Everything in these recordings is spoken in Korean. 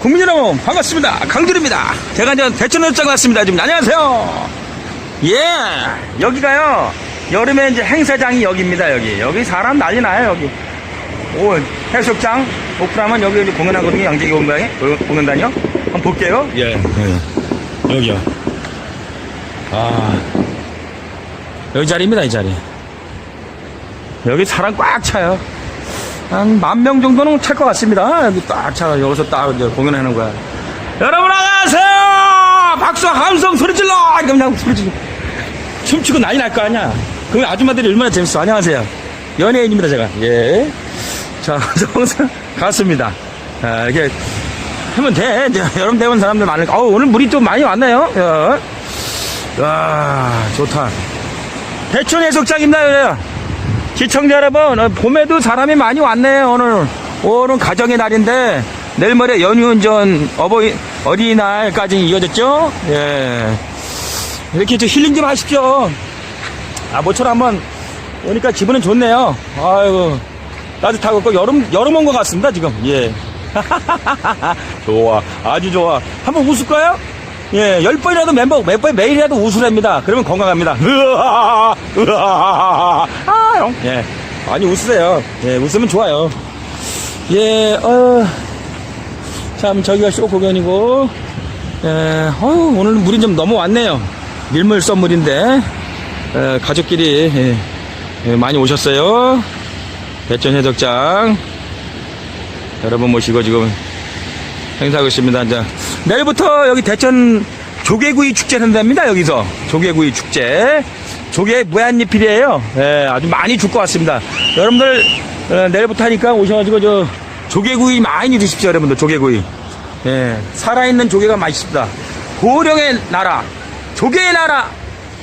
국민 여러분 반갑습니다. 강준입니다. 제가 이제 대천현장 왔습니다. 지금 안녕하세요. 예, 여기가요. 여름에 이제 행사장이 여기입니다. 여기 여기 사람 난리 나요 여기. 오 해수욕장 오픈하면 여기 이제 공연하거든요. 양재기 공연이 공연단이요. 한번 볼게요. 예, 예. 여기요. 아 여기 자리입니다 이 자리. 여기 사람 꽉 차요. 한 만 명 정도는 찰 것 같습니다. 여기 딱 차, 여기서 딱 이제 공연하는 거야. 여러분 안녕하세요! 박수, 함성, 소리 질러! 이러면 그냥 소리 질러. 춤추고 난리 날 거 아니야. 그러면 아줌마들이 얼마나 재밌어. 안녕하세요. 연예인입니다, 제가. 예. 자, 정상 갔습니다. 아, 이게 하면 돼. 이제 여름 되면 사람들 많으니까. 어 오늘 물이 좀 많이 왔네요. 야, 와, 좋다. 대천 해수욕장입니다, 그래요. 시청자 여러분, 어, 봄에도 사람이 많이 왔네요, 오늘. 오늘은 가정의 날인데, 내일 모레 연휴 전 어버이, 어린이날까지 이어졌죠? 예. 이렇게 좀 힐링 좀 하십시오. 아, 모처럼 한번 오니까 기분은 좋네요. 아이고, 따뜻하고 꼭 여름, 여름 온 것 같습니다, 지금. 예. 좋아. 아주 좋아. 한번 웃을까요? 예, 열 번이라도 멤버, 몇 번, 매일이라도 웃으랍니다. 그러면 건강합니다. 으아, 으아, 아, 형. 예. 많이 웃으세요. 예, 웃으면 좋아요. 예, 어, 참, 저기가 쇼 공연이고, 예, 어우, 오늘 물이 좀 넘어왔네요. 밀물 썸물인데, 에, 가족끼리, 예, 예, 많이 오셨어요. 대천 해적장. 여러분 모시고 지금 행사하고 있습니다. 이제 내일부터 여기 대천 조개구이 축제를 한답니다. 여기서 조개구이 축제. 조개 무한리필이에요. 예, 아주 많이 줄 것 같습니다. 여러분들 어, 내일부터 하니까 오셔가지고 저 조개구이 많이 드십시오, 여러분들 조개구이. 예, 살아있는 조개가 맛있습니다. 고령의 나라, 조개의 나라,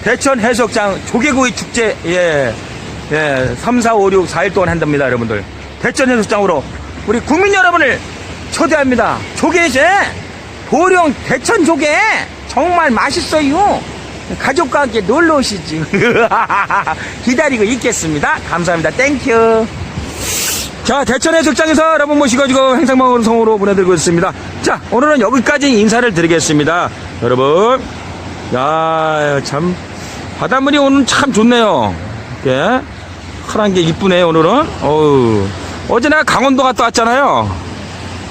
대천 해수욕장 조개구이 축제, 예, 예, 3, 4, 5, 6, 4일 동안 한답니다, 여러분들. 대천 해수욕장으로 우리 국민 여러분을 초대합니다. 조개제, 보령 대천 조개, 정말 맛있어요. 가족과 함께 놀러 오시지. 기다리고 있겠습니다. 감사합니다. 땡큐. 자, 대천 해수욕장에서 여러분 모시고 지금 행상방송으로 보내드리고 있습니다. 자, 오늘은 여기까지 인사를 드리겠습니다. 여러분, 야, 참, 바닷물이 오늘 참 좋네요. 이렇게, 파란 게 이쁘네요, 오늘은. 어우, 어제 내가 강원도 갔다 왔잖아요.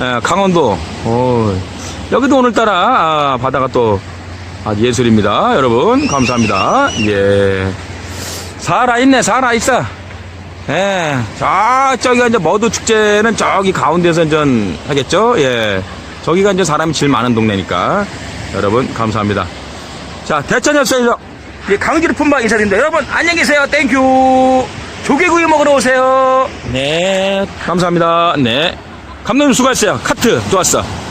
예, 강원도. 어, 여기도 오늘따라, 아, 바다가 또, 아주 예술입니다. 여러분, 감사합니다. 예. 살아있네, 살아있어. 예, 저, 저기가 이제 머드 축제는 저기 가운데서 이제 하겠죠? 예. 저기가 이제 사람이 제일 많은 동네니까. 여러분, 감사합니다. 자, 대천역에서 강지를 품바 인사드립니다. 여러분, 안녕히 계세요. 땡큐. 조개구이 먹으러 오세요. 네. 감사합니다. 네. 감독님 수고했어요. 카트 좋았어.